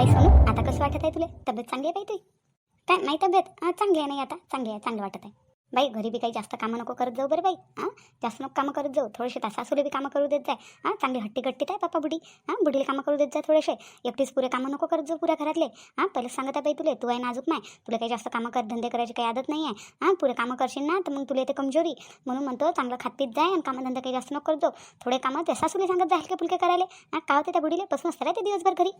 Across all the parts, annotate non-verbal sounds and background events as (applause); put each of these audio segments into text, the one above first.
बाई सोनू आता कसं वाटत आहे तुला? तब्येत चांगली आहे बाई तुझी? काय नाही तब्येत? हां चांगली आहे नाही आता? चांगली आहे चांगलं वाटत आहे. बाई घरी बी काही जास्त कामं नको करत जाऊ बरं बाई. हां जास्त नको कामं करत जाऊ. थोडेसे तास सासूले बी कामं करू देत जाय. हां चांगली हट्टी गट्टीत आहे पापा बुडी हां बुडीला कामं करू देत जा थोडेसे. एकटीच पुरे कामं नको करत जाऊ पुऱ्या घरातले. हां पहिले सांगत आहे बाई तुले तू आहे नाजूक नाही. तुला काही जास्त कामं कर धंदे करायची काही आदत नाही आहे. हां पुरे कामं करशील ना तर मग तुला येते कमजोरी. म्हणून म्हणतो चांगलं खातीत जाय आणि कामं धंदे काही जास्त नको करत जाऊ. थोडे कामं त्या सासूले सांगत जाईल का फुलके करायला? हां का होते त्या बुडीले बसून असतं ते दिवसभर घरी.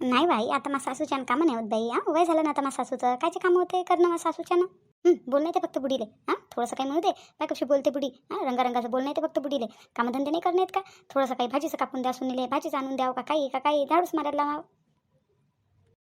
नाही बाई आता मग सासूच्या कामं नाही होत बाई हां? वय झालं ना आता मग सासूचं. कायचे कामं होते करणं मग सासूच्या ना? बोलणं बोल ते फक्त बुडीले हां? थोडंसं काही म्हणू दे. काय कशी बोलते बुडी हां? रंगारंगाचं बोलणं नाही ते फक्त बुडीले कामधंदे नाही करण्यात का? थोडंसं काही भाजीचं कापून द्या सुनीले. भाजीचं आणून द्यावं का काही का काही. झाडूच मारायला लावा.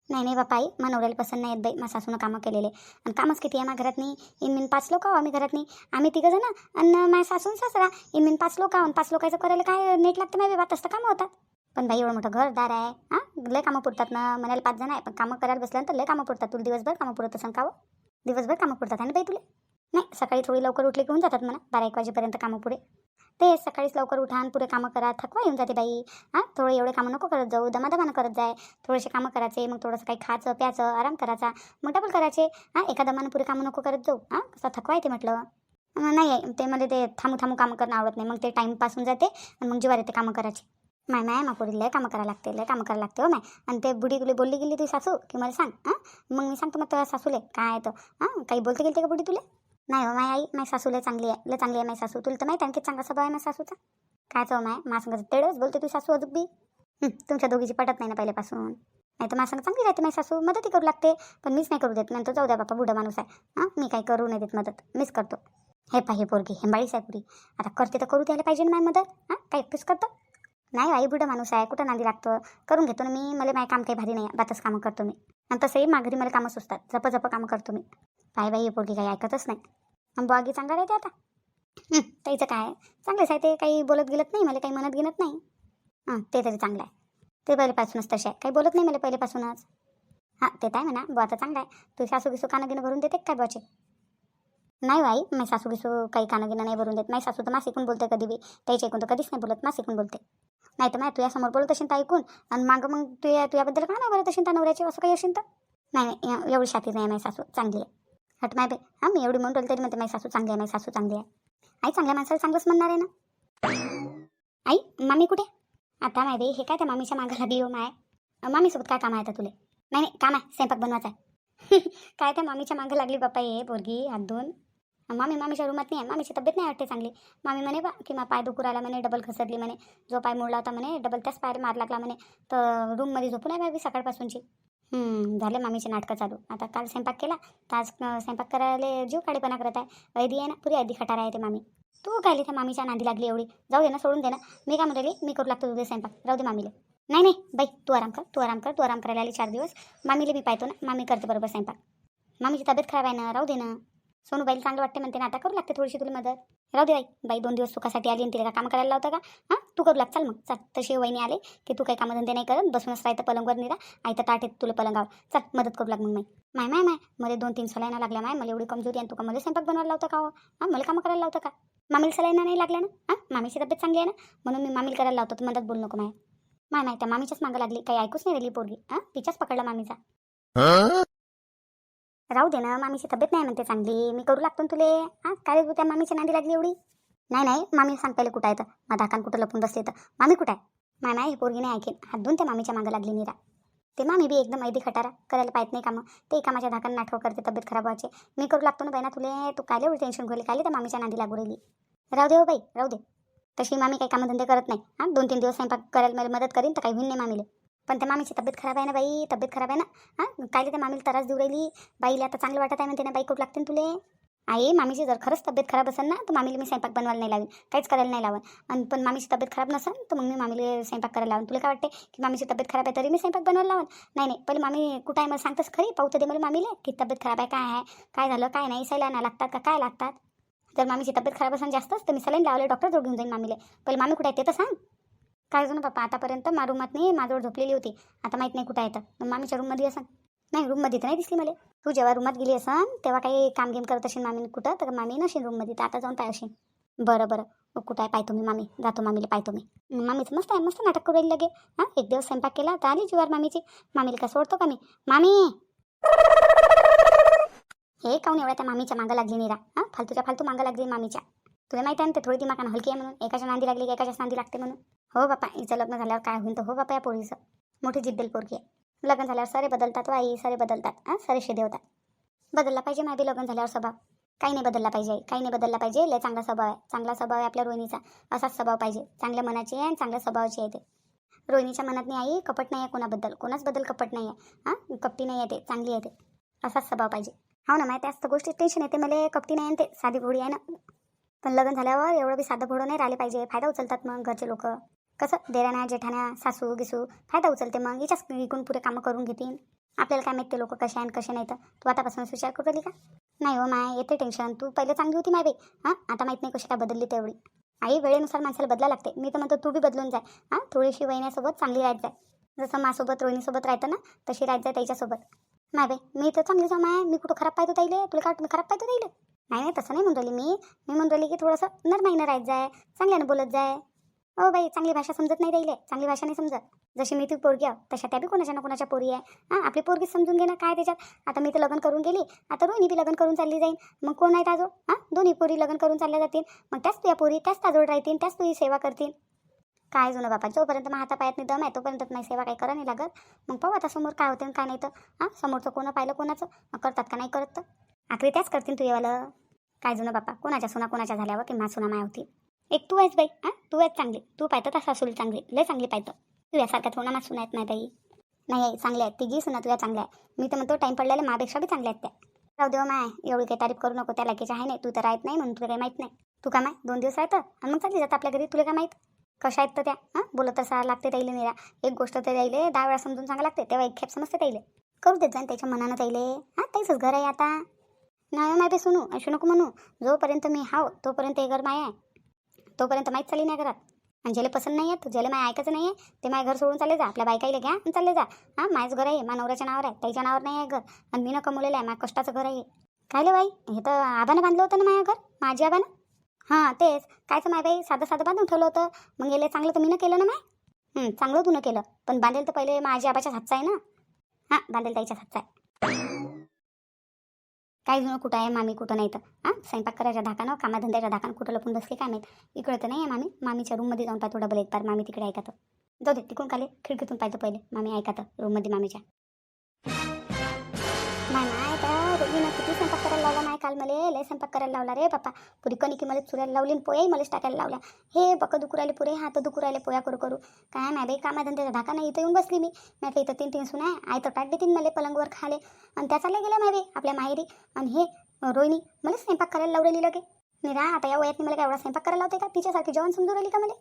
नाही नाही बापाई मनवऱ्याला पसंत नाही येत बाई मा सासूनं कामं केलेले. आणि कामच किती आहे माझ्या घरात नाही इनमीन पाच लोक आहो आम्ही घरात नाही आम्ही तिघं जण. आणि माझ्या सासून सासरा इनमीन पाच लोक आहो. पाच लोकांचं करायला काय नेट लागतं नाही बाबा तसं कामं होतात. पण बाई एवढं मोठं घरदार आहे हां? लय कामं पुरतात ना म्हणायला पाच जण आहे पण कामं करायला बसल्यानंतर लय कामं पुरतात तुला दिवसभर कामं पुरत असं का हो? दिवसभर कामं पुरतात आणि बाई तुला? नाही सकाळी थोडी लवकर उठली घेऊन जातात म्हणा बारा एक वाजेपर्यंत कामं पुढे. ते सकाळीच लवकर उठा आणि पुरे कामं करा थकवा येऊन जाते बाई हां? थोडं एवढे कामं नको करत जाऊ दमादमानं करत जाय थोडेसे कामं करायचे मग थोडंसं काही खायचं प्यायचं आराम करायचा मग डबल करायचे हां? एका दमानं पुरे कामं नको करत जाऊ हां? कसा थकवा येते म्हटलं. नाही ते मला ते थांबू थांबू कामं करणं आवडत नाही मग ते टाईमपास होऊन जाते आणि मग जेव्हा येते कामं करायचे. माय माय मा लय कामं करायला लागते लय कामं करायला लागते हो माय. आणि ते बुडी तुला बोलली गेली तुझी सासू की मला सांग हां? मग मी सांगतो मग तुझ्या सासूले काय तर हां? काही बोलते गेली का बुडी तुले? नाही हो माय आई माय सासू लय चांगली आहे लय चांगली आहे माय सासू. तुला तर माहिती आणखी चांगला स्वभाव आहे माझ्या सासूचा. काय तो माय? मा सांगत तेवढंच बोलते तुझी सासू अजून बी. तुमच्या दोघीची पटत नाही ना पहिल्यापासून. नाही तर माझ्या चांगली राहते माझी सासू मदतही करू लागते पण मीच नाही करू देत नंतर जाऊ द्या बापा बुढा माणूस आहे हां? मी काही करू नाही देत मदत मीच करतो. हे पाहिजे पोरगी हेंबाळीच आहे पुरी आता करते तर करू द्यायला पाहिजे ना माझी मदत हां? काही एकटीच करतो? नाही आई बुढं माणूस आहे. कुठं नांदी लागतं? करून घेतो ना मी. मला माझे काम काही भारी नाही. आहे बातच कामं करतो मी. आणि तसंही माघारी मला कामं सुचतात. झप झप कामं करतो मी. बाई बाई हे पोरगी काही ऐकतच नाही. मग बागी चांगला राहते आता. त्याचं काय चांगलेच आहे ते. काही बोलत गेलत नाही मला काही म्हणत गिनत नाही. हां ते तरी चांगलं आहे. ते पहिलेपासूनच तसे आहे. काही बोलत नाही मला पहिलेपासूनच हां ते आहे म्हणा. बुवा आता चांगला आहे. तू सासू गिसू कानं गिनं भरून देते काय बुवाचे? नाही हो बाई माझी सासू गिसू काही कानं गिनं नाही भरून देत. माझी सासू तर मासिकून बोलते कधी बी. त्याच्या ऐकून तर कधीच नाही बोलत. मासिकून बोलते. नाही तर माय तुझ्यासमोर बोलत असेल तर ऐकून. आणि मागं मग तुझ्या तुझ्याबद्दल का नाही बोलत असेल तर नवऱ्याची? असं काही असेल तर? नाही नाही एवढी शाती नाही माझी सासू चांगली आहे. हट माय बे. हां मी एवढी म्हणून राहिली तरी म्हणते माझी सासू चांगली आहे माझी सासू चांगली आहे. आई चांगल्या माणसाला चांगलंच म्हणणार आहे ना? आई मामी कुठे? आता माय बे हे काय त्या मामीच्या मागं लागली हो माय मामीसोबत काय काम आहे आता तुले? नाही नाही काम आहे स्वयंपाक बनवायचा आहे. (laughs) काय त्या मामीच्या मागं लागली बाप्पा ये पोरगी हात दोन मामी मामीच्या रूमात नाही आहे. मामीची तब्येत नाही वाटते चांगली. मामी म्हणे बा की मा पाय दुखू राहिला म्हणे डबल घसरली म्हणे. जो पाय मोडला होता म्हणे डबल त्याच पायर मार लागला म्हणे. तर रूममध्ये झोपून आहे बाबी सकाळपासूनची. झाले मामीचे नाटकं चालू. आता काल स्वयंपाक केला. तर आज स्वयंपाक करायला जीव काळेपणा करत आहे. ऐदी आहे ना पुरी आधी खटारा आहे ते मामी. तू काय त्या मामीच्या नांदी लागली एवढी? जाऊ दे ना सोडून दे ना. मी काय म्हणते मी करू लागतो तुझे स्वयंपाक. राहू दे मामीले. नाही नाही बाई तू आराम कर तू आराम कर. तू आराम करायला आली चार दिवस. मामीले मी पाहतो ना. मामी करते बरोबर स्वयंपाक. मामीची तब्येत खराब आहे ना राहू दे ना. सोनू बाईल चांगलं वाटते म्हणते ना आता करू लागते थोडीशी तुला मदत. राहू दे बाई बाई दोन दिवस सुखासाठी आली आणि तिला काम करायला लावतं का? हां? तू करू लाग चाल मग. चल तशी वहिनी आले की तू काही कामधंदे नाही करत बसूनच राहतं पलंगवर निरा. आयता ताट येत तुला पलंगावर. चल मदत करू लाग मग माई माय माय माय मला दोन तीन सलायना लागल्या माय. मला एवढी कमजोरी आणि तुका का मला स्वयंपाक बनवायला लावतं का हो? हां? मला कामं करायला लावतं का? मामीला सलायना नाही लागल्या ना? हां? मामीची तब्येत चांगली आहे ना? म्हणून मी मामीला करायला लावतो तू मदत बोलू नको माय. माय माय त्या मामीच्याच मागं लागली. काही ऐकूच नाही राहिली पोरगी. हां? तिच्याच पकडला मामीचा. राहू दे ना मामीची तब्येत नाही म्हणते चांगली. मी करू लागतो ना तुले. हां काय तू त्या मामीची नांदी लागली एवढी? नाही नाही मामी सांग पहिले कुठं आहे तर. माझा धाकान कुठं लपून बसले तर. मामी कुठं आहे? मामा हे ही पोरगी नाही ऐकेन. हात धुवून त्या मामीच्या मागं लागली निरा. ते मामी बी एकदम ऐदी खटारा. करायला पाहत नाही कामं. ते कामाच्या धाकांना नाटकं करते तब्येत खराब व्हायचे. मी करू लागतो ना बाई ना तुले. तू काय एवढी टेन्शन घेतली काय त्या मामीच्या नांदी लागू राहिली? राहू दे हो बाई राहू दे. तशी मामी काही कामधंदे करत नाही. हां दोन तीन दिवस स्वयंपाक करायला मला मदत करीन तर काही होईन नाही मामीले. पण त्या मामीची तब्येत खराब आहे ना बाई तब्येत खराब आहे ना? हां? काय त्या मामीला त्रास देऊ राहिली? बाईला आता चांगलं वाटत आहे म्हणते ना बाई कोट लागते ना तुले? आई मामीची जर खरंच तब्येत खराब असेल ना तर मामीला मी स्वयंपाक बनवायला नाही लावेन. काहीच करायला नाही लावेन आणि पण मामीची तब्येत खराब नसेल तर मग मी मामीला स्वयंपाक करायला लावून. तुला काय वाटते की मामीची तब्येत खराब आहे तरी मी स्वयंपाक बनवायला लावेन? नाही नाही. पहिले मामी कुठं आहे मला सांगतच खरी. पाऊत दे मला मामीला की तब्येत खराब आहे काय आहे? काय झालं काय नाही? सैला ना लागतात का? काय लागतात? जर मामीची तब्येत खराब असेल जास्तच तर मी सलाईन लावले डॉक्टर जोड घेऊन जाईन मामीला. पहिले मामी कुठे आहे ते तर सांग. काय झालं पप्पा आतापर्यंत मा रूमात नाही माझ्यावर झोपलेली होती. आता माहीत नाही कुठं आहे तर. मग मामीच्या रूममध्ये असं नाही रूममध्ये तर नाही दिसली मला. तू जेव्हा रूमात गेली असन तेव्हा काही काम गेम करत असेल मामी कुठं? तर मामी नसेल रूममध्ये तर आता जाऊन पाय असेल बरं बरं. कुठं आहे? पाहतो मी मामी. जातो मामीला पाहतो मी. मामीचं मस्त आहे मस्त नाटक करू लगे. हां एक दिवस स्वयंपाक केला तर आली जीवार मामीची. मामीला का सोडतो का मी? मामी! हे काऊन एवढ्या त्या मामीच्या मागं लागली निरा? हां फालतूच्या फालतू मागं लागली मामीच्या. तुला माहिती आहे ना ते थोडी दिमाकानं हलकी आहे म्हणून. एकाच्या नांदी लागली की एकाच्या नांदी लागते म्हणून. हो बापा हिचं लग्न झाल्यावर काय होईल तर हो बापा या पोरीचं. मोठी जिद्दल पोरगी आहे. लग्न झाल्यावर सारे बदलतात व आई सारे बदलतात. हां सारे शेदे होतात. बदलला पाहिजे माझी लग्न झाल्यावर स्वभाव. काही नाही बदलला पाहिजे काही नाही बदलला पाहिजे. लय चांगला स्वभाव आहे. चांगला स्वभाव आहे आपल्या रोहिणीचा. असाच स्वभाव पाहिजे. चांगल्या मनाची आहे आणि चांगल्या स्वभावाची आहे ते. रोहिणीच्या मनात नाही आई कपट नाही आहे कोणाबद्दल. कोणाच बदल कपट नाही आहे. हां कपटी नाही आहे ते. चांगली आहे ते. असाच स्वभाव पाहिजे. हो ना माहिती असतं गोष्टी टेन्शन येते. मला कपटी नाही आहे ते साधी घोडी आहे ना. पण लग्न झाल्यावर एवढं बी साधं भोळं नाही राहिले पाहिजे. फायदा उचलतात मग घरचे लोक. कसं? देराण्या जेठाण्या सासू गिसू फायदा उचलते मग. हिच्याच विकून पुरे कामं करून घेतील. आपल्याला काय माहिती ते लोक कसे आहे आणि कसे नाही तर तू आतापासून विचार करू राहिली का? नाही हो माय येते टेन्शन तू पहिले चांगली होती माय बाई. हां? आता माहीत नाही कशी काय बदलली तेवढी. आई वेळेनुसार माणसाला बदला लागते. मी तर म्हणतो तू बी बदलून जाय हां? थोडीशी वहिन्यासोबत चांगली राहत जाय जसं माझ्यासोबत रोहिणीसोबत राहतं ना तशी राहत जाय त्याच्यासोबत. माय बाई मी तर चांगली जाऊ माय. मी कुठं खराब पाहतो ताईले? तुला काय तुम्ही खराब पाहतो ताईले? नाही नाही तसं नाही म्हणून राहिली मी. मी म्हणून की थोडंसं नरमाईनं राहत जाय चांगल्यानं बोलत जाय. हो बाई चांगली भाषा समजत नाही राहिले. चांगली भाषा नाही समजत. जशी मी ती पोरगी आहो तशा त्या बी कोणाच्या ना कोणाच्या पोरी आहे. हां आपली पोरगी समजून घे ना काय त्याच्यात? आता मी तर लग्न करून गेली आता रोहिणी बी लग्न करून चालली जाईन. मग कोण आहे ताजो हां दोन्ही पोरी लग्न करून चालल्या जातील. मग त्याच तुझ्या पोरी त्याच ताजोड राहतील त्याच तुझी सेवा करतील. काय जुनं बापा जोपर्यंत मग हातापायात नाही दम आहे तोपर्यंत माझी सेवा काही करा नाही लागत. मग पाहू आता समोर काय होते काय नाही तर. हां समोरचं कोणं पाहिलं कोणाचं? मग करतात का नाही करत तर? आखरी त्याच करतील तू काय जुनं बापा कोणाच्या सुना कोणाच्या झाल्यावर की सुना माया होती? एक तू आहेस बाई हां? तू आहेस चांगली. तू पाहतं तर सासूली चांगली. लय चांगली पाहतं. तू यासारख्या थोडा मा सुना आहेत नाही बाई. नाही आई चांगल्या आहेत तिघी सुना तुझ्या चांगल्या आहे मी तर म्हणतो टाईम पडलेले मापेक्षा बी चांगल्या आहेत त्या. राहू देव माय एवढी काही तारीफ करू नको. त्या लगेच आहे नाही तू तर राहत नाही म्हणून तुला काही माहीत नाही. तू का माय दोन दिवस राहतं? आणि मग चालली जातं आपल्या घरी तुला काय माहीत? कशा आहेत तर त्या? हां? बोलत तर सारा लागते त्याईले निरा. एक गोष्ट तर त्याईले दहा वेळा समजून सांगा लागते. तेव्हा एक खेप समजते त्याईले. करू देत जाईन त्याच्या मनानं त्याईले. हां त्याचंच घर आहे आता. नाही माय बे सुनू अशी नको म्हणू जोपर्यंत मी हाव तोपर्यंत हे घर माय आहे. तोपर्यंत माहीत चाली नाही घरात. आणि ज्याला पसंत नाही आहे ज्याला माय ऐकायचं नाही आहे ते माय घर सोडून चालले जा. आपल्या बायकाईला घ्या आणि चालले जा. हां मायच घर आहे मा नवऱ्याच्या नावावर आहे त्याच्या नावावर नाही आहे घर. आणि मी न कमवलेलं आहे माझ्या कष्टाचं घर आहे. काय बाई हे तर आबानं बांधलं होतं ना माझ्या घर? माझी आबानं? हां तेच. कायचं माय बाई साधं साधं बांधून ठेवलं होतं. मग गेले चांगलं तर मी न केलं ना माय? चांगलं तू न केलं. पण बांधेल तर पहिले माझ्या आबाच्याच हातचा आहे ना? हां बांधेल त्याच्याच हातचा आहे. काय जुनं कुठं आहे मामी कुठं नाही तर. हां स्वयंपाक करायच्या धाकानं कामाधंद्याच्या धाकानं कुठं लपून बसली काय माहीत? इकडे तर नाही आहे मामी. मामीच्या रूममध्ये जाऊन पाहतो डबल एक पार मामी तिकडे ऐकत जाऊ दे तिकडून खाली खिडकीतून पाहिजे पहिले. मामी ऐकत रूममध्ये मामीच्या. काल मला लय स्वयंपाक करायला लावला रे बापा पुरी कणिकी मला चुरायला लावली आणि पोयाही मलाच टाकायला लावल्या. हे बकं दुखू राहिले पुरे हात दुखू राहिले पोया करू करू. काय नाही बाई कामाधंद्याचा धाका नाही इथं येऊन बसली मी. मी इथं तीन तीन सुना आहे. तर टाट देतीन मला पलंगवर खाले. आणि त्या चालल्या गेल्या माय बाई आपल्या माहेरी. आणि हे रोहिणी मला स्वयंपाक करायला लावलेली लगे. मी रा आता या वयात मला काय एवढा स्वयंपाक करायला लावते का? तिच्यासारखी जेवण समजू राहिली का मला?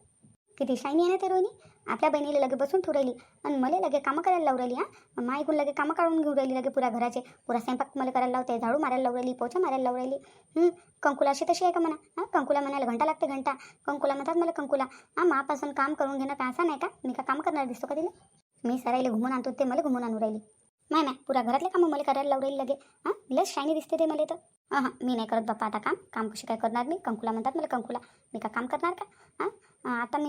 किती शायनी आहे ना ते रोहिणी? आपल्या बहिणीला लगे बसून ठेवू राहिली. आणि मला लगे कामं करायला लावू राहिली हां? मा लगे कामं काढून घेऊन राहिली लगे पुऱ्या घराचे. पुरा स्वयंपाक मला करायला लावते झाडू मारायला लावू राहिली पोछा मारायला लावू राहिली. कंकुला अशी तशी आहे का म्हणा? हां कंकुला म्हणायला घंटा लागते घंटा. कंकुला म्हणतात मला कंकुला हां मापासून काम करून घेणं काय असं नाही का? मी का काम करणार दिसतो का तिला मी सरायला घुमून आणतो ते मला घुमून आणू राहिली. नाही नाही पुऱ्या घरातले कामं मला करायला लावू राहिली लगे. हां लस शायनी दिसते ते मला तर. हां मी नाही करत बाप्पा आता काम. काम कशी काय करणार मी? कंकुला म्हणतात मला कंकुला. मी का काम करणार का? हां आता मी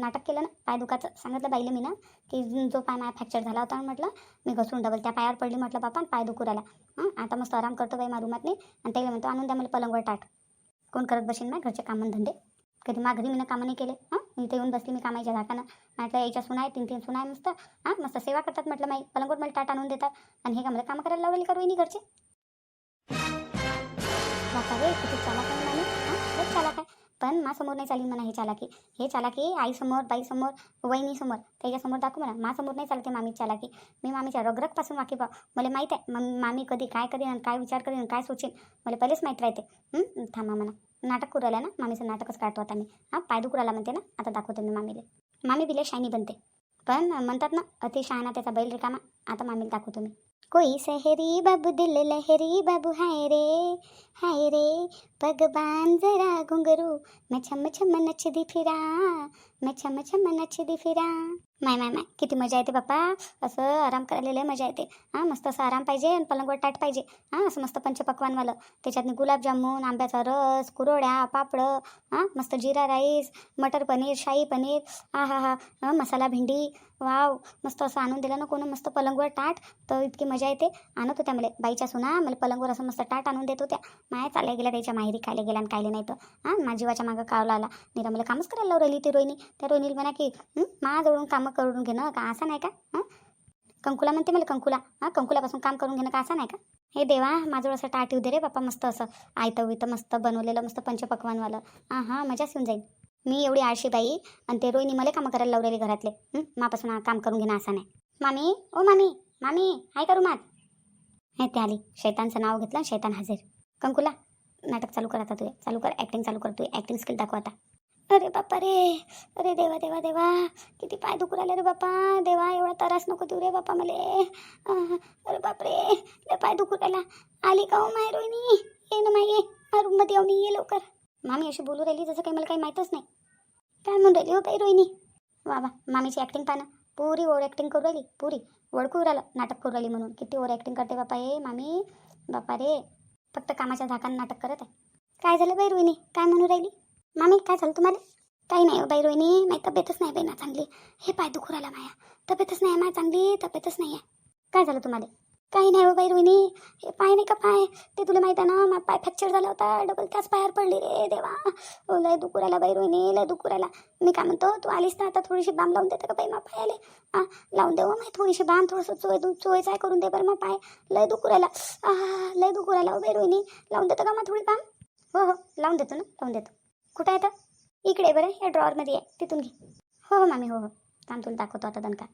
नाटक केलं ना पाय दुखाचं. सांगितलं बाईले मी ना की जो पाय माझा फ्रॅक्चर झाला होता म्हटलं मी घसरून डबल त्या पायावर पडली म्हटलं बापा आणि पाय दुखू राहिला. हां आता मस्त आराम करतो बाई मारूमात नाही. आणि त्याला म्हणतो आणून द्या मला पलंगवर टाट कोण करत बसेन ना घरचे कामं धंदे? कधी मा घरी मी कामं नाही केले. हां इथे येऊन बसली मी कामाच्या धाकानं म्हटलं याच्या सुना आहे तीन तीन सुना आहे मस्त. हां मस्त सेवा करतात म्हटलं माई. पलंगवर मला टाट आणून देतात. आणि हे का मला कामं करायला लावले करू नाही घरचे? बापा रे किती चालाक पण माझ्यासमोर नाही चालेल म्हणा हे चालाकी. हे चालाकी आईसमोर बाईसमोर वहिनीसमोर. त्याच्यासमोर दाखव म्हणा माझ्यासमोर नाही चालते मामी चालाकी. मी मामीच्या रगरगपासून वाकी पाव मला माहीत आहे. मग मामी कधी काय करीन आणि काय विचार करीन काय सोचेन. मला पहिलेच माहीत राहते. थांबा म्हणा नाटक करू राहिला ना? मामीचं नाटकच काढतो आता मी. हां? पाय दुखू राहिला म्हणते ना? आता दाखवते मी मामीले. मामी बिले शायनी बनते. पण म्हणतात ना अति शहाणा त्याचा बैल रिकामा. आता मामीला दाखवतो मी. कोई सहरी बाबू दिल लहरी बाबू हाय रे हाय रे। पग बांध जरा घुंगरू मैं छम छम नचदी फिरा मैं छम छम नचदी फिरा। माय माय माय किती मजा येते बाप्पा असं आराम करायला लय मजा येते. हां मस्त असं आराम पाहिजे आणि पलंगवर टाट पाहिजे. हां असं मस्त पंचपक्वानवालं त्याच्यातनी गुलाबजामुन आंब्याचा रस कुरोड्या पापडं हां मस्त जिरा राईस मटर पनीर शाही पनीर हा हा हा मसाला भेंडी वाव मस्त असं आणून दिलं ना कोण मस्त पलंगवर टाट तर इतकी मजा येते. आणत होत्या मला बाईच्या सुना मला पलंगवर असं मस्त टाट आणून देत होत्या. माया चालल्या गेल्या त्याच्या माहेरी खायला गेल्या आणि कायले नाही तर. हां माझी जीवाच्या मागं कावला आला निरा मला कामच करायला लावून राहिली ती रोहिणी. त्या रोहिणीला म्हणा की माझ्याजवळून कामं करून घेणं का असं नाही का? हां? कंकुला म्हणते मला कंकुला हां कंकुलापासून काम करून घेणं का असं नाही का? हे देवा माझं असं टाट येऊ दे रे बाप्पा मस्त असं आयतं वितं मस्त बनवलेलं मस्त पंचपक्वानवालं. हां हां मजाच येऊन जाईल. मी एवढी आळशी बाई आणि ते रोहिणी मला कामं करायला लावलेली घरातले. मापासून काम करून घेणं असं नाही मामी? ओ मामी! मामी! हाय का रुमात हे ते आली. शैतानचं नाव घेतलं आणि शैतान हजेर. कंकुला नाटक चालू कर आता तुझे. चालू कर ॲक्टिंग चालू कर तू ॲक्टिंग स्किल दाखव आता. अरे बापा रे! अरे देवा देवा देवा! किती पाय दुखू राहिले रे बापा देवा एवढा त्रास नको देऊ रे बापा मले. अरे बापरे! लय पाय दुखू राहिला. आली का हो माय रोहिणी? ये ना माय. ये रूममध्ये येऊ मी ये लवकर. मामी अशी बोलू राहिली जसं काही मला काही माहीतच नाही. काय म्हणून राहिली हो बाई रोहिणी? वा वा मामीची ॲक्टिंग पाहणं. पुरी ओव्हर ॲक्टिंग करू राहिली पुरी. ओळखू राहिलं नाटक करू राहिली म्हणून. किती ओव्हर ॲक्टिंग करते बापा हे मामी. बापा रे फक्त कामाच्या धाकानं नाटक करत आहे. काय झालं बाई रोहिणी? काय म्हणू राहिली? मामी काय झालं तुम्हाला? काही नाही हो बाई रोहिणी माझी तब्येतच नाही बाई ना चांगली. हे पाय दुखू राहिला माया. तब्येतच नाही माया चांगली तब्येतच नाही आहे. काय झालं तुम्हाला? काही नाही हो बाई रोहिणी. हे पाय नाही का पाय? ते तुला माहीत आहे ना माझा पाय फ्रॅक्चर झाला होता डबल त्याच पायावर पडली रे देवा. ओ लय दुखू राहिला बाई रोहिणी लय दुखू राहिला. मी काय म्हणतो तू आलीस ना आता थोडीशी बाम लावून देते का बाई मा पायाले? हां लावून देऊ हो माही थोडीशी बाम थोडंसं चोय चोयचा आहे करून दे बरं मग पाय. लय दुखू राहिला. लय दुखू राहिला हो बाई रोहिणी. लावून देतं का मग थोडी बाम? हो हो लावून देतो ना लावून देतो. कुठं आहे तर इकडे बरं या ड्रॉवरमध्ये आहे. तिथून घे. हो हो मामी हो हो. थांब तुला दाखवतो आता दणका.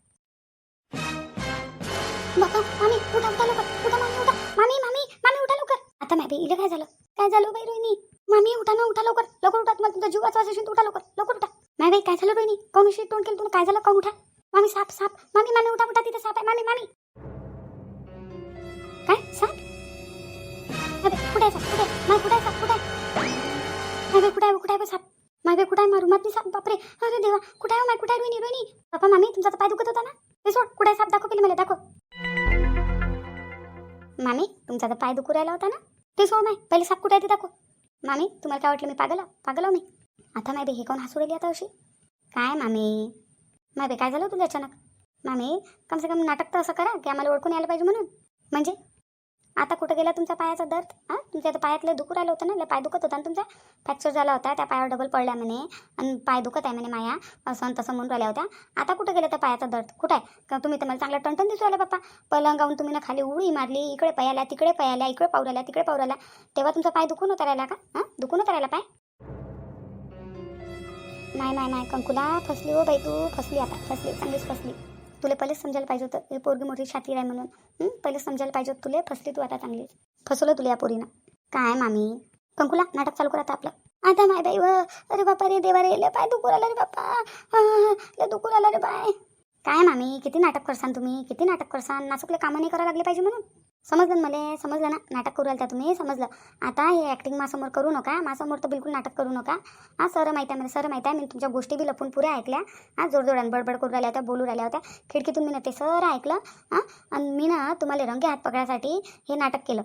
बाबा मामी उठा उठा लवकर. उठा मामी उठा. मामी मामी मामी उठा लवकर. आता नाही बाई इले काय झालं? काय झालं बाई रोहिणी? मामी उठा ना उठा लवकर. लवकर उठा. तुम्हाला तुमचा जीव वाचवायचा उठा लवकर. लवकर उठा. नाही बाई काय झालं रोहिणी? कोण अशी तोंड केलं तुम्ही? काय झालं? कोण उठा? मामी साप साप. मामी मामी उठा उठा तिथे साप आहे. मामी मामी. काय? साप? अबे, कुठे आहे साप? कुठे आहे? माय कुठे आहे साप? कुठे आहे? माय बाई, कुठे आहे? कुठे आहे बे साप? मागे बाई, कुठे आहे? मारू मात साप. बापरे. अरे देवा. कुठे आहे हो, माय? कुठे आहे रोहिणी रोहिणी? बापा मामी तुमचा तर पाय दुखत होता ना? ते सोड. कुठे आहे साप? दाखव पहिले मला. दाखव. मामी तुमचा तर पाय दुखू राहिला होता ना? ते सोड माय पहिले साप कुठे आहे ते दाखव. मामी तुम्हाला काय वाटलं मी पागल आहे? पागल मी. आता माय बे हे कोण हसू राहिली आता अशी? काय मामी? माय बे काय झालं तुला अचानक मामी कम से कम नाटक तर असं करा की आम्हाला ओळखून यायला पाहिजे म्हणून. म्हणजे? आता कुठं गेला तुमचा पायाचा दर्द? हां? तुमच्या आता पायातलं दुखू राहिलं होतं ना? पाय दुखत होता ना तुमचा? फ्रॅक्चर झाला होता त्या पायावर डबल पडल्या म्हणे. आणि पाय दुखत आहे म्हणे माया. असं तसं म्हणून राहिल्या होत्या. आता कुठं गेलं त्या पायाचा दर्द? कुठं आहे? का तुम्ही तर मला चांगला टणटण दिसू आला बाप्पा. पलंगावून तुम्ही ना खाली उडी मारली इकडे पयाला तिकडे पयाला इकडे पावराला तिकडे पावराला तेव्हा तुमचा पाय दुखून होता राहिला का? हां? दुखून होता राहिला पाय? नाही नाही नाही कंकुला फसली हो बाई तू. फसली आता. फसली चांगलीच फसली. तुला पहिलेच समजायला पाहिजे होतं. हे पोरगी मोठी छाती आहे म्हणून. पहिलेच समजायला पाहिजे होतं तुले. फसली तू आता चांगली. फसवलं तुला या पोरीनं. काय मामी? कंकुला नाटक चालू कर आता आपलं. आता माय बाई व अरे बापा रे देवा रे पाय दुखू आला रे बाप्पा आह, लय दुखू रे बाय. काय मामी? किती नाटक करसान तुम्ही? किती नाटक करसान? नाचुकले कामं नाही करायला लागले पाहिजे म्हणून. समजलं ना मला? समजलं ना? नाटक करू राहिला तुम्ही? समजलं. आता हे ॲक्टिंग माझ्यासमोर करू नका. माझ्यासमोर तर बिलकुल नाटक करू नका. हां सर माहिती आहे मला सर माहिती आहे. मी तुमच्या गोष्टी बी लपून पुऱ्या ऐकल्या. हां जोडजोडान बडबड करू राहिल्या होत्या बोलू राहिल्या होत्या. खिडकीतून मी ना ते सर ऐकलं हां. आणि मी ना तुम्हाला रंगे हात पकडायसाठी हे नाटक केलं.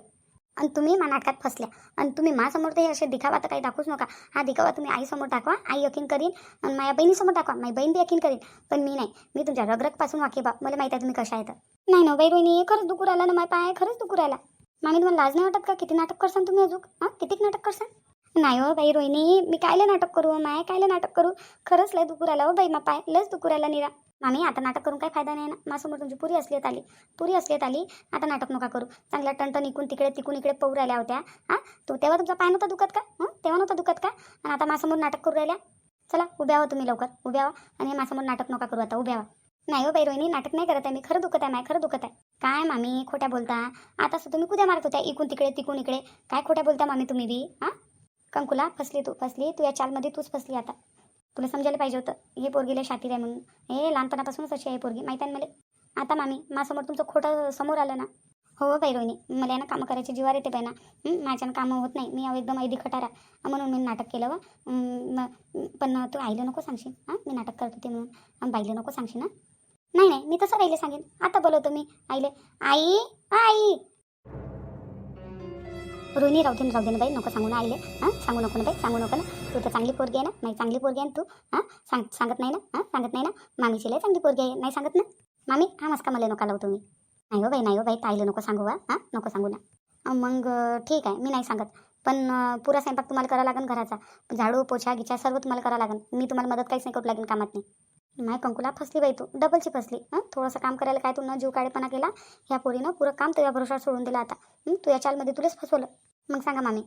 आणि तुम्ही मा नाटकात फसल्या. आणि तुम्ही माझ्यासमोर ते असे दिखावा तर काही दाखवूच नका. हा दिखावा तुम्ही आईसमोर दाखवा. आई यकीन करीन आणि माझ्या बहिणीसमोर दाखवा. माझी बहीण बी यकीन करीन. पण मी नाही. मी तुमच्या रगरगपासून वाकेबा मला माहिती आहे तुम्ही कशा आहेत. नाही ना बाई रोहिणी खरंच दुखू राहिला ना माझ्या पाय खरंच दुखू राहिला. मामी तुम्हाला लाज नाही वाटत का? किती नाटक करसान तुम्ही अजून? हां? किती नाटक करसान? नाही हो बाई रोहिणी मी कायले नाटक करू हो माय? कायले नाटक करू? खरंच लय दुखू राहिला हो बाई मा पाय. लयच दुखू राहिला निरा. मामी आता नाटक करून काय फायदा नाही ना? माझ्यासमोर तुमची पुरी असलीत आली. पुरी असलीत आली. आता नाटक नका करू. चांगल्या टणटण इकून तिकडे तिकून इकडे पऊ राहिल्या होत्या. हां? तो तेव्हा तुमचा पाय नव्हता दुखत का? हं? तेव्हा नव्हता दुखत का? आणि आता माझ्यासमोर नाटक करू राहिल्या? चला उभ्या व्हा तुम्ही लवकर. उभ्या व्हा. आणि मासमोर माझ्यासमोर नाटक नका करू आता. उभ्या नाही हो बाई रोहिणी नाटक नाही करत आहे मी. खरं दुखत आहे माय खरं दुखत आहे. काय मामी खोट्या बोलता? आता असं तुम्ही कुद्या मारत होत्या? इकून तिकडे तिकून इकडे. काय खोट्या बोलता मामी तुम्ही बी? हां? कंकुला फसली तू फसली तू या चालमध्ये तूच फसली आता. तुला समजायला पाहिजे होतं हे पोरगीला शातीर आहे म्हणून. हे लहानपणापासूनच अशी आहे पोरगी माहिती आहे ना मला? आता मामी माझ्यासमोर तुमचं खोटं समोर आलं ना? हो, हो बाई रोहिणी मला आहे ना कामं करायची जीवार येते बाई ना. माझ्यानं कामं होत नाही मी एकदम ऐदी खटारा. म्हणून मी नाटक केलं व. पण तू आईला नको सांगशील हां? मी नाटक करत होते म्हणून. बाईला नको सांगशील ना? नाही नाही मी तसं राहिले सांगेन. आता बोलवतो मी आईले. आई आई! रोहिणी राहू दे ना, राहू दे ना बाई नको सांगू ना आईले. हां? सांगू नको ना बाई सांगू नको ना. तू तर चांगली पोरगी आहे ना? नाही चांगली पोरगी आहे ना तू? हां? सांग सांगत नाही ना? हां? सांगत नाही ना? मामीची लय चांगली पोरगी आहे. नाही सांगत ना? मामी हा मस्का मला नका लावू तुम्ही. नाही हो बाई नाही हो बाई ताईले नको सांगू हा? हां? नको सांगू ना. मग ठीक आहे मी नाही सांगत. पण पुरा स्वयंपाक तुम्हाला करावा लागेल घराचा. झाडू पोछा गिछा सर्व तुम्हाला करावं लागेल मी तुम्हाला मदत काहीच नाही करू लागेल कामात नाही माय कंकुला फसली बाई तू. डबलची फसली. हां? थोडंसं काम करायला काय तू न जीव काळेपणा केला? ह्या पोरीनं पुरं काम तुझ्या भरोशावर सोडून दिला आता. तू या चालमध्ये तुलाच फसवलं. मग सांगा मामी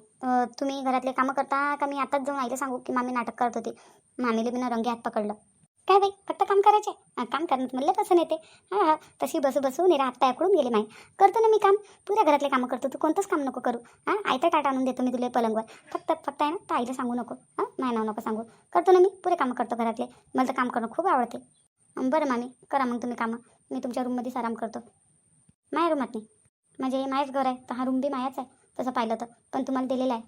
तुम्ही घरातले कामं करता का? मी आताच जाऊन आईला सांगू की मामी नाटक करत होती. मामीला मी रंगे हात पकडलं. काय बाई फक्त काम करायचे काम करण्यात म्हणलं पसंत येते. हां हा तशी बसू बसू निरा हात पाय आकडून गेले माही करतो ना मी काम. पुऱ्या घरातले कामं करतो तू कोणतंच काम नको करू. हां आयता टाटा आणून देतो मी तुला पलंगवर. फक्त फक्त आहे ना तर आईला सांगू नको. हां माय नाव नको सांगू. करतो ना मी पुरे कामं करतो घरातले. मला तर काम करणं खूप आवडते. बरं मामी करा मग तुम्ही कामं. मी तुमच्या रूममध्येच आराम करतो. माझ्या रूमात नाही. म्हणजे मायाच घर आहे तर हा रूम बी मायाच आहे. तसं पाहिलं तर पण तुम्हाला दिलेलं आहे.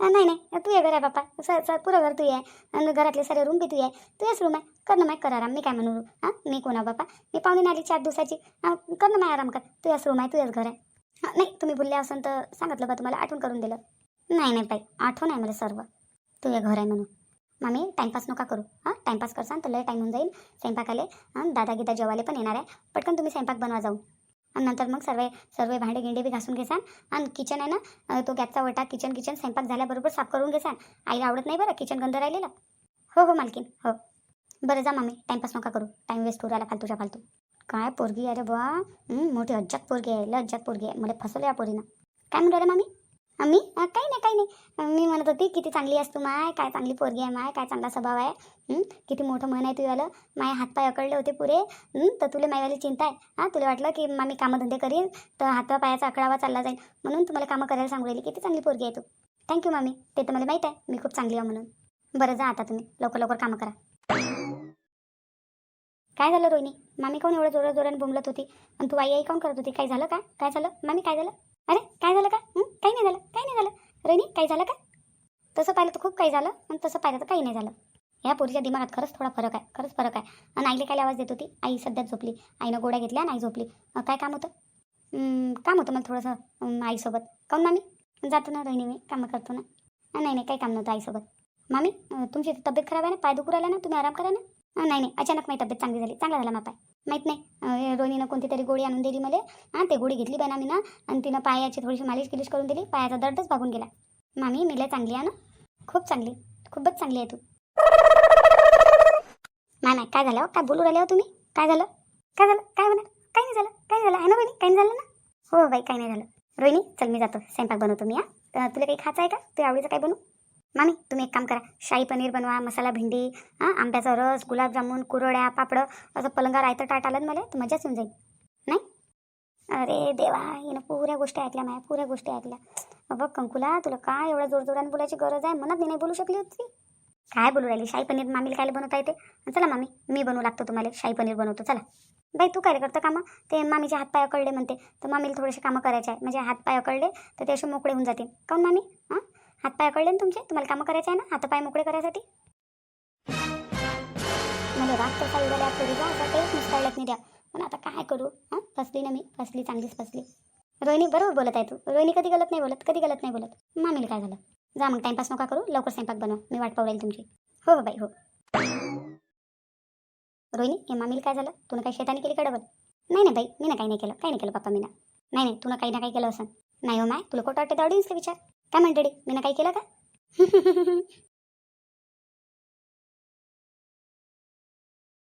नाही नाही. तू ये घर आहे बापा सर स पुरं घर तू आहे आणि घरातले सारे रूम बी तू आहे तुझ्याच रूम आहे कर ना माय कर आराम मी काय म्हणू? हां मी कोणा बापा मी पाहुणे आली चार दिवसाची. कर ना माय आराम कर. तुझ्याच रूम आहे तुझ्याच घर आहे. हां नाही तुम्ही बोलले असन तर सांगितलं बा तुम्हाला? आठवण करून दिलं. नाही नाही बाई. आठवण आहे मला सर्व. तुझे घर आहे म्हणून. मामी टाईमपास नका करू. हां टाईमपास करसान तर लय टाईम होऊन जाईल. स्वयंपाकाले दादा गीता जेवाले पण येणार आहे. पटकन तुम्ही स्वयंपाक बनवा जाऊ. आणि नंतर मग सर्व सर्व भांडे गिंडे बी घासून घेसान. आणि किचन आहे ना तो गॅसचा वटा किचन किचन स्वयंपाक झाल्याबरोबर साफ करून घेसान. आईला आवडत नाही बरं किचन गंध राहिलेलं? हो हो मालकीन हो. बरं जा मामी टाईमपास नका करू. टाईम वेस्ट करू आला फालतूच्या फालतू. काय पोरगी अरे बुवा? मोठी अज्जात पोरगी आहे लय अज्जात पोरगी आहे. मला फसवलं या पोरीनं. काय म्हणू राहिलं मामी? मी? काही नाही काही नाही. मी म्हणत होती किती चांगली आहेस तू माय. काय चांगली पोरगी आहे माय. काय चांगला स्वभाव आहे. किती मोठं मन आहे तुझ्याला माय हातपाय अकडले होते पुरे. तर तुला मायवाली चिंता आहे. हां तुला वाटलं की मामी कामधंदे करीन तर हातवा पायाचा आकडावा चालला जाईल. म्हणून तुम्हाला कामं करायला सांगू राहिली. किती चांगली पोरगी आहे तू. थँक्यू मामी. ते तर मला माहीत आहे. मी खूप चांगली आहे म्हणून. बरं जा आता तुम्ही. लवकर लवकर कामं करा. काय झालं रोहिणी? मामी कोण एवढं जोरा जोराने बोंबलत होती? आणि तू आई आई काऊन करत होती? काय झालं का? काय झालं? मामी काय झालं? अरे काय झालं का? काही नाही झालं. काही नाही झालं. रणी काही झालं का? तसं पाहिलं तर खूप काही झालं आणि तसं पाहिलं तर काही नाही झालं. या पोरीच्या दिमागात खरंच थोडा फरक आहे. खरंच फरक आहे. आणि आईला काय आवाज देत होती? आई सध्याच झोपली. आईनं गोळ्या घेतल्या आणि आई झोपली. काय काम होतं? काम होतं मला थोडंसं आईसोबत. काऊन मामी? जातो ना रोहिणी मी कामं करतो ना. नाही नाही काही काम नव्हतं आईसोबत. मामी तुमची तब्येत खराब आहे ना? पाय दुखू राहिला ना? तुम्ही आराम करा ना. नाही नाही अचानक माझी तब्येत चांगली झाली. चांगला झाला मापाय माहीत नाही. अं, रोहिणीनं कोणती तरी गोळी आणून दिली मला. हां ते गोळी घेतली बाय मी ना. आणि तिनं पायाची थोडीशी मालिश गिलिश करून दिली. पायाचा दर्दच भागून गेला. मामी मी चांगली आहे ना? खूप चांगली. खूपच चांगली आहे तू. नाही नाही काय झालं? काय बोलू राहिले हो तुम्ही? काय झालं? काय झालं? काय म्हणा काही नाही झालं? काय झालं? आहे ना बहिणी? काही नाही झालं ना? हो बाई काही नाही झालं. रोहिणी चल मी जातो. स्वयंपाक बनवतो मी हा. तुला काही खायचं आहे का? तुझ्या आवडीचं काय बनवू. मामी तुम्ही एक काम करा. शाही पनीर बनवा मसाला भेंडी हां आंब्याचा रस गुलाबजामुन कुरड्या पापडं असं पलंगावर रायतं ताट आलं मला तर मजाच येऊन जाईल. नाही? अरे देवा हिनं पुऱ्या गोष्टी ऐकल्या माझ्या पुऱ्या गोष्टी ऐकल्या. बघ कंकुला तुला काय एवढ्या जोरजोराने बोलायची गरज आहे? मनात मी नाही बोलू शकली होती. काय बोलू राहिली? शाही पनीर मामीला काय बनवता येते? चला मामी मी बनवू लागतो तुम्हाला शाही पनीर बनवतो चला. बाई तू काय रे करतं कामं? ते मामीचे हातपाय अकडले म्हणते तर मामीला थोडेसे कामं करायचे आहे. म्हणजे हातपाय अकडले तर ते असे मोकळे होऊन जातील. काऊन मामी? हां? हातपाय कळले ना तुमचे? तुम्हाला कामं करायचं आहे ना? हातपाय मोकळे करायसाठी? मला राग कसा उडाल्या पोरीचा असं काही मुस्ताळत नाही द्या पण आता काय करू? हां? फसली ना मी फसली चांगलीच फसली. रोहिणी बरोबर बोलत आहे तू. रोहिणी कधी गलत नाही बोलत कधी गलत नाही बोलत. मामीला काय झालं? जा मग टाइमपास नका करू लवकर स्वयंपाक बनवा. मी वाट पावडेल तुमची. हो हो बाई हो. रोहिणी हे मामीला काय झालं? तुला काही शेताने केली का डबल नाही नाही बाई मी ना काही नाही केलं. काही नाही केलं पप्पा मी ना. नाही नाही तुला काही ना काही केलं असं नाही हो माय तुला खोटं वाटते तर ऑडियन्सला विचार. काय म्हणते डे मी ना काही केलं का?